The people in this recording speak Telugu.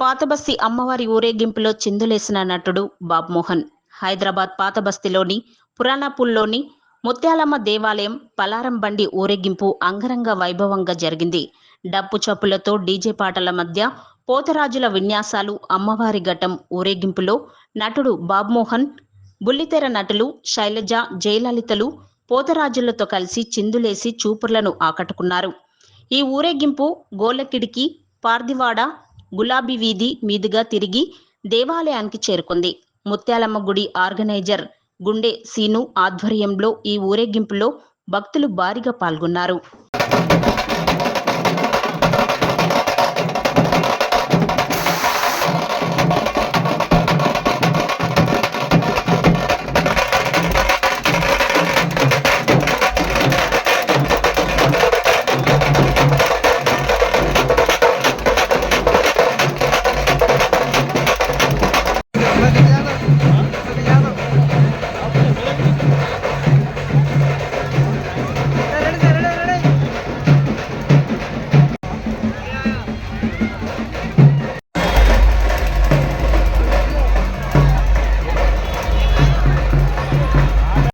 పాతబస్తి అమ్మవారి ఊరేగింపులో చిందులేసిన నటుడు బాబ్మోహన్ హైదరాబాద్ పాతబస్తిలోని పురాణాపూల్లోని ముత్యాలమ్మ దేవాలయం పలారం బండి ఊరేగింపు అంగరంగ వైభవంగా జరిగింది. డప్పు చప్పులతో డీజే పాటల మధ్య పోతరాజుల విన్యాసాలు అమ్మవారి ఘటం ఊరేగింపులో నటుడు బాబ్మోహన్ బుల్లితెర నటులు శైలజ జయలలితలు పోతరాజులతో కలిసి చిందులేసి చూపులను ఆకట్టుకున్నారు. ఈ ఊరేగింపు గోలకిడికి పార్దివాడ గులాబీ వీధి మీదుగా తిరిగి దేవాలయానికి చేరుకుంది. ముత్యాలమ్మ గుడి ఆర్గనైజర్ గుండె సీను ఆధ్వర్యంలో ఈ ఊరేగింపులో భక్తులు భారీగా పాల్గొన్నారు.